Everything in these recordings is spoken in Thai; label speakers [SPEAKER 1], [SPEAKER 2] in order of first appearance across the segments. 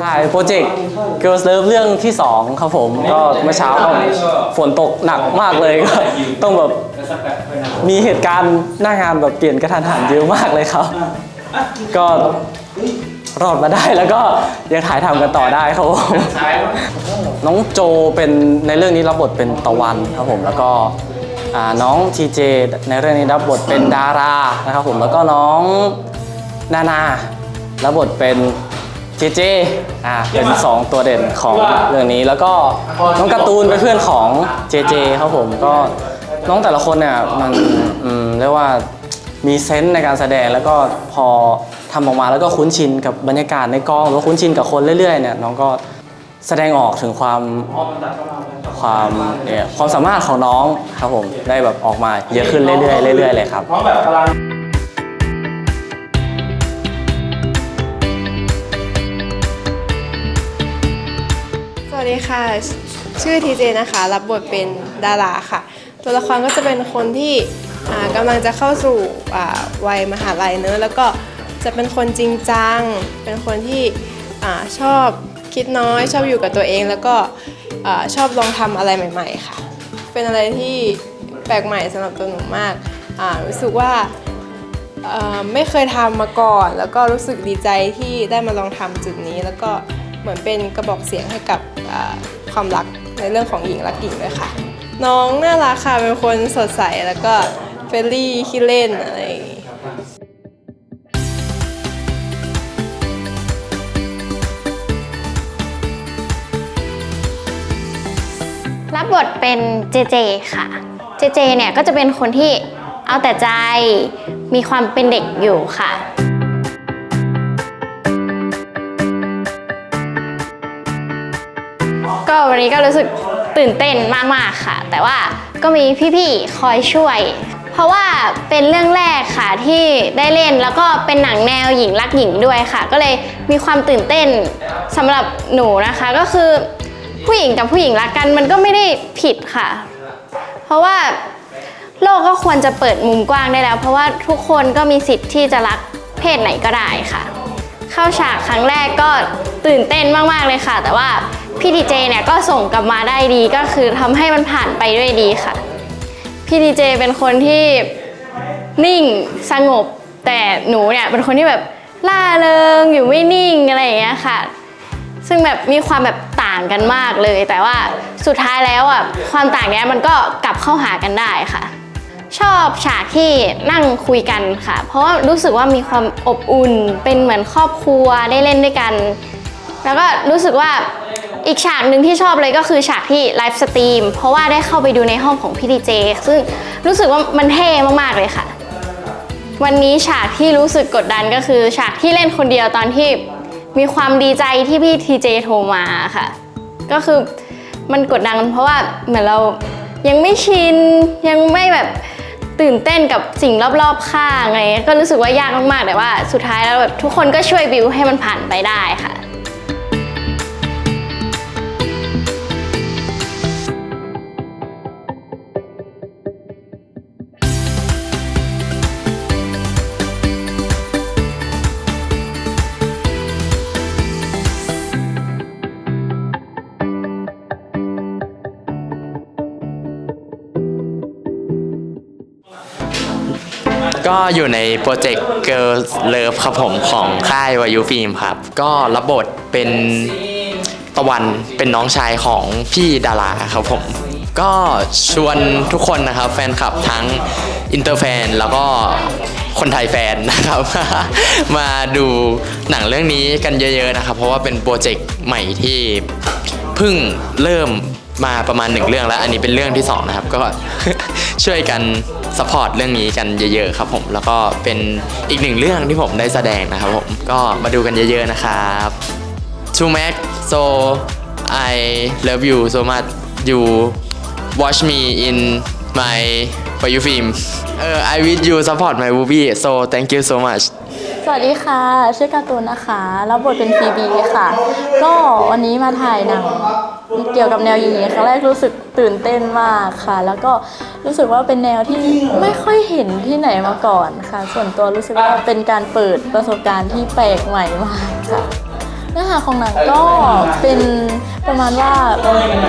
[SPEAKER 1] ถ่ายโปรเจกต์ Girls Love เรื่องที่ 2 ครับผม ก็เมื่อเช้าก็ฝนตกหนักมากเลยก็ต้องแบบมีเหตุการณ์หน้างานแบบเปลี่ยนกระทันหันเยอะมากเลยครับ ก็รอดมาได้แล้วก็ยังถ่ายทำกันต่อได้ครับผมน้องโจเป็นในเรื่องนี้รับบทเป็นตะวันครับผมแล้วก็อ่าน้องทีเจในเรื่องนี้รับบทเป็นดารานะครับผมแล้วก็น้องนานารับบทเป็นเจเจอ่าเป็นสองตัวเด่นของเรื่องนี้แล้วก็น้องการ์ตูนเป็นเพื่อนของเจเจครับผมก็น้องแต่ละคนเนี่ยมันอืมเรียกว่ามีเซนส์ในการแสดงแล้วก็พอทำออกมาแล้วก็คุ้นชินกับบรรยากาศในกองหรือว่าคุ้นชินกับคนเรื่อยๆเนี่ยน้องก็แสดงออกถึงความความเนี่ยความสามารถของน้องครับผมได้แบบออกมาเยอะขึ้นเรื่อยๆเรื่อยๆเลยครับ
[SPEAKER 2] น้องแบบพลัง
[SPEAKER 3] ดีค่ะ ชื่อทีเจนะคะ รับบทเป็นดาราค่ะ ตัวละครก็จะเป็นคนที่กำลังจะเข้าสู่วัยมหาลัยเนอะแล้วก็จะเป็นคนจริงจัง เป็นคนที่ชอบคิดน้อย ชอบอยู่กับตัวเอง แล้วก็อชอบลองทำอะไรใหม่ ๆ ค่ะ เป็นอะไรที่แปลกใหม่สำหรับตัวหนูมากรู้สึกว่าไม่เคยทำมาก่อน แล้วก็รู้สึกดีใจที่ได้มาลองทำจุดนี้แล้วก็ เหมือนเป็นกระบอกเสียงให้กับความรักในเรื่องของหญิงรักหญิงด้วยค่ะ น้องน่ารักค่ะเป็นคนสดใสแล้วก็เฟรนลี่ขี้เล่นอะไรอย่างงี้
[SPEAKER 4] รับบทเป็นเจเจค่ะ เจเจเนี่ยก็จะเป็นคนที่เอาแต่ใจมีความเป็นเด็กอยู่ค่ะ วันนี้ก็รู้สึกตื่นเต้นมากๆค่ะ แต่ว่าก็มีพี่ๆคอยช่วย เพราะว่าเป็นเรื่องแรกค่ะที่ได้เล่นแล้วก็เป็นหนังแนวหญิงรักหญิงด้วยค่ะ ก็เลยมีความตื่นเต้นสำหรับหนูนะคะก็คือ ผู้หญิงกับผู้หญิงรักกันมันก็ไม่ได้ผิดค่ะ เพราะว่าโลกก็ควรจะเปิดมุมกว้างได้แล้ว เพราะว่าทุกคนก็มีสิทธิ์ที่จะรักเพศไหนก็ได้ค่ะ เข้าฉากครั้งแรกก็ตื่นเต้นมากๆเลยค่ะ แต่ว่า พี่ดีเจเนี่ยก็ส่งกลับมาได้ดีก็คือทำให้มันผ่านไปด้วยดีค่ะ พี่ดีเจเป็นคนที่นิ่งสงบ แต่หนูเนี่ยเป็นคนที่แบบล่าเริงอยู่ไม่นิ่งอะไรอย่างเงี้ยค่ะ ซึ่งแบบมีความแบบต่างกันมากเลย แต่ว่าสุดท้ายแล้วอะความต่างเนี้ยมันก็กลับเข้าหากันได้ค่ะ ชอบฉากที่นั่งคุยกันค่ะ เพราะว่ารู้สึกว่ามีความอบอุ่นเป็นเหมือนครอบครัวได้เล่นด้วยกัน แล้วก็รู้สึกว่า อีกฉากหนึ่งที่ชอบเลยก็คือฉากที่ไลฟ์สตรีมเพราะว่าได้เข้าไปดูในห้องของพี่ดีเจซึ่งรู้สึกว่ามันเท่มากๆเลยค่ะ วันนี้ฉากที่รู้สึกกดดันก็คือ ฉากที่เล่นคนเดียวตอนที่มีความดีใจที่พี่ทีเจโทรมาค่ะ ก็คือมันกดดันเพราะว่าเหมือนเรายังไม่ชินยังไม่แบบตื่นเต้นกับสิ่งรอบๆข้างอะไรเงี้ยก็รู้สึกว่ายากมากๆแต่ว่าสุดท้ายแล้วแบบทุกคนก็ช่วยบิวให้มันผ่านไปได้ค่ะ
[SPEAKER 5] ก็อยู่ในโปรเจกต์ Girls Love ครับผมของค่ายวายุฟิล์มครับ ก็รับบทเป็นตะวันเป็นน้องชายของพี่ดาราครับผม ก็ชวนทุกคนนะครับ แฟนคลับทั้งอินเตอร์แฟนแล้วก็คนไทยแฟนนะครับ มาดูหนังเรื่องนี้กันเยอะ ๆ นะครับ เพราะว่าเป็นโปรเจกต์ใหม่ที่เพิ่งเริ่มมาประมาณหนึ่งเรื่องแล้ว อันนี้เป็นเรื่องที่สองนะครับ ก็ช่วยกัน สปอร์ตเรื่องนี้กันเยอะๆครับผมแล้วก็เป็นอีกหนึ่งเรื่องที่ผมได้แสดงนะครับผมก็มาดูกันเยอะๆนะครับ To Mac so I love you so much you watch me in my for you film เออ I wish you support my movie so thank you so much
[SPEAKER 6] สวัสดีค่ะ ชื่อการ์ตูนนะคะ รับบทเป็นฟีบีค่ะ ก็วันนี้มาถ่ายหนัง เกี่ยวกับแนวอย่างนี้ครั้งแรกรู้สึกตื่นเต้นมากค่ะ แล้วก็รู้สึกว่าเป็นแนวที่ไม่ค่อยเห็นที่ไหนมาก่อนค่ะ ส่วนตัวรู้สึกว่าเป็นการเปิดประสบการณ์ที่แปลกใหม่มากค่ะเนื้อหาของหนังก็เป็นประมาณว่า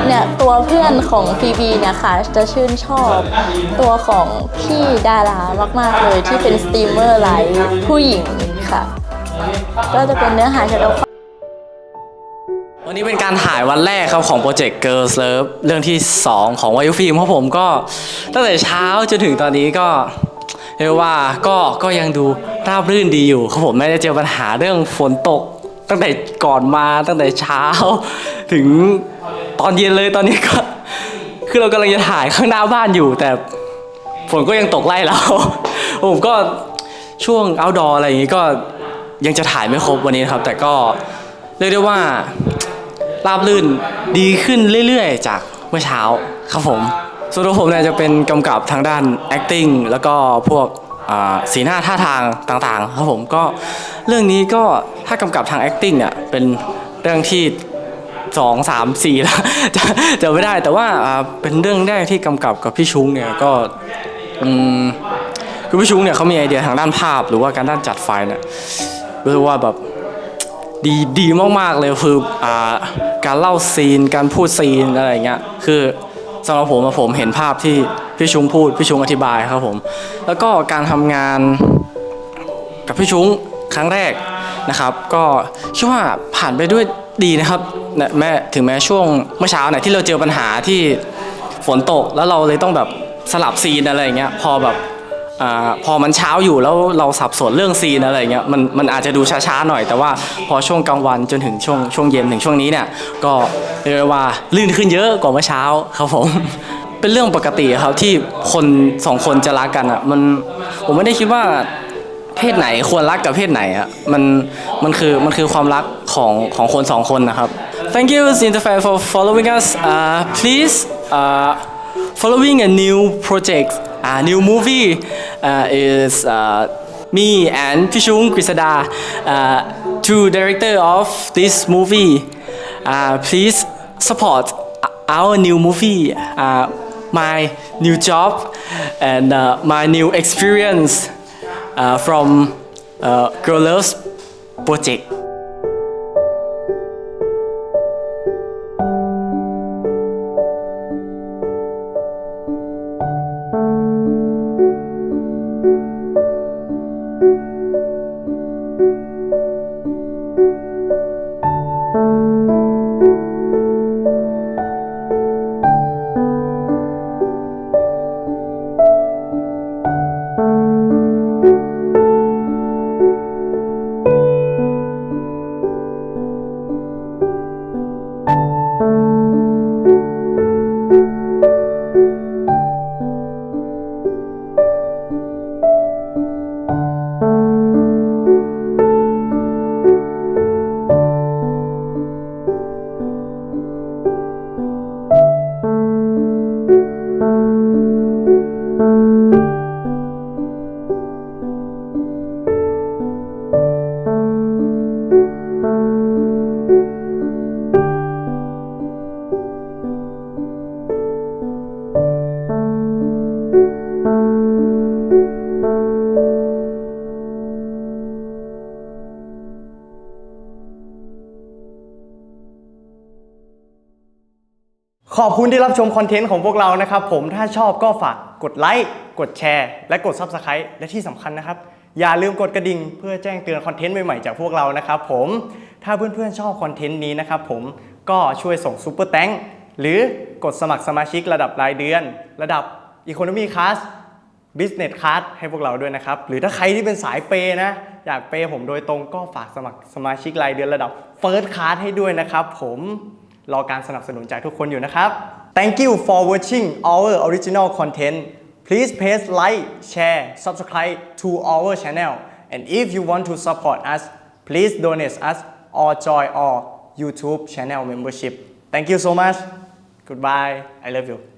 [SPEAKER 6] เนี่ยตัวเพื่อนของฟีบีเนี่ยค่ะจะชื่นชอบตัวของพี่ดารามาก ๆ เลยที่เป็นสตรีมเมอร์ไลฟ์ผู้หญิงค่ะ ก็จะเป็นเนื้อหาเกี่ยวกับ
[SPEAKER 1] วันนี้เป็นการถ่ายวันแรกครับของโปรเจกต์ Girls Love เรื่องที่ 2 ของวายุฟิล์มครับผมก็ตั้งแต่เช้าจนถึงตอนนี้ก็เรียกว่าก็ก็ยังดูราบรื่นดีอยู่ครับผมไม่ได้เจอปัญหาเรื่องฝนตก ตั้งแต่ก่อนมาตั้งแต่เช้า ถึงตอนเย็นเลยตอนนี้ก็ คือเรากำลังจะถ่ายข้างหน้าบ้านอยู่ แต่ฝนก็ยังตกไล่เราผมก็ช่วง outdoor อะไรอย่างงี้ก็ยังจะถ่ายไม่ครบวันนี้ครับ แต่ก็เรียกได้ว่า ราบลื่นดีขึ้นเรื่อยๆ จากเมื่อเช้าครับผมส่วนตัวผมเนี่ยจะเป็นกำกับทางด้าน acting แล้วก็พวกสีหน้าท่าทางต่างๆครับผมก็เรื่องนี้ก็ถ้ากำกับทาง acting เนี่ยเป็นเรื่องที่สองสามสี่แล้วจะจะไม่ได้แต่ว่าเป็นเรื่องแรกที่กำกับกับพี่ชุ้งเนี่ยก็คือพี่ชุ้งเนี่ยเขามีไอเดียทางด้านภาพ หรือว่าการด้านจัดไฟเนี่ยรู้สึกว่าแบบ ดีดีมากๆเลยคืออ่าการเล่าซีนการพูดซีนอะไรอย่างเงี้ยคือสำหรับผมผมเห็นภาพที่พี่ชุ้งพูดพี่ชุ้งอธิบายครับผม แล้วก็การทำงานกับพี่ชุ้งครั้งแรกนะครับ ก็เชื่อว่าผ่านไปด้วยดีนะครับแม้ถึงแม้ช่วงเมื่อเช้าเนี่ยที่เราเจอปัญหาที่ฝนตกแล้วเราเลยต้องแบบสลับซีนอะไรอย่างเงี้ยพอแบบ อพอมันเช้าอยู่แล้วเราสับสนเรื่องซีนอะไรเงี้ยมันมันอาจจะดูช้าๆหน่อย แต่ว่าพอช่วงกลางวันจนถึงช่วงช่วงเย็นถึงช่วงนี้เนี่ยก็เรียกว่าลื่นขึ้นเยอะกว่าเมื่อเช้าครับผมเป็นเรื่องปกติครับที่คนสองคนจะรักกันอะมันผมไม่ได้คิดว่าเพศไหนควรรักกับเพศไหนอะมันมันคือมันคือความรักของของคนสองคนนะครับ Thank you Interfan for following us uh, please uh, following a new project, a new movie uh, is uh, me and Pishung Krisada, uh, two director of this movie. Uh, please support our new movie, uh, my new job, and uh, my new experience from uh, Girl Loves Project.
[SPEAKER 2] ขอบคุณที่รับชมคอนเทนต์ของพวกเรานะครับ ผมถ้าชอบก็ฝากกดไลค์กดแชร์ และกด Subscribe และที่สำคัญนะครับ อย่าลืมกดกระดิ่งเพื่อแจ้งเตือนคอนเทนต์ใหม่ๆจากพวกเรานะครับผมถ้าเพื่อนๆชอบคอนเทนต์นี้นะครับผมก็ช่วยส่งซูเปอร์แตงหรือกดสมัครสมาชิกระดับรายเดือน ระดับ Economy Class Business Class ให้พวกเราด้วยนะครับ หรือถ้าใครที่เป็นสายเปย์นะ อยากเปย์ผมโดยตรงก็ฝากสมัครสมาชิกรายเดือนระดับ First Class ให้ด้วยนะครับผม รอการสนับสนุนจากทุกคนอยู่นะครับ Thank you for watching our original content please press like share subscribe to our channel and if you want to support us please donate us or join our YouTube channel membership thank you so much goodbye I love you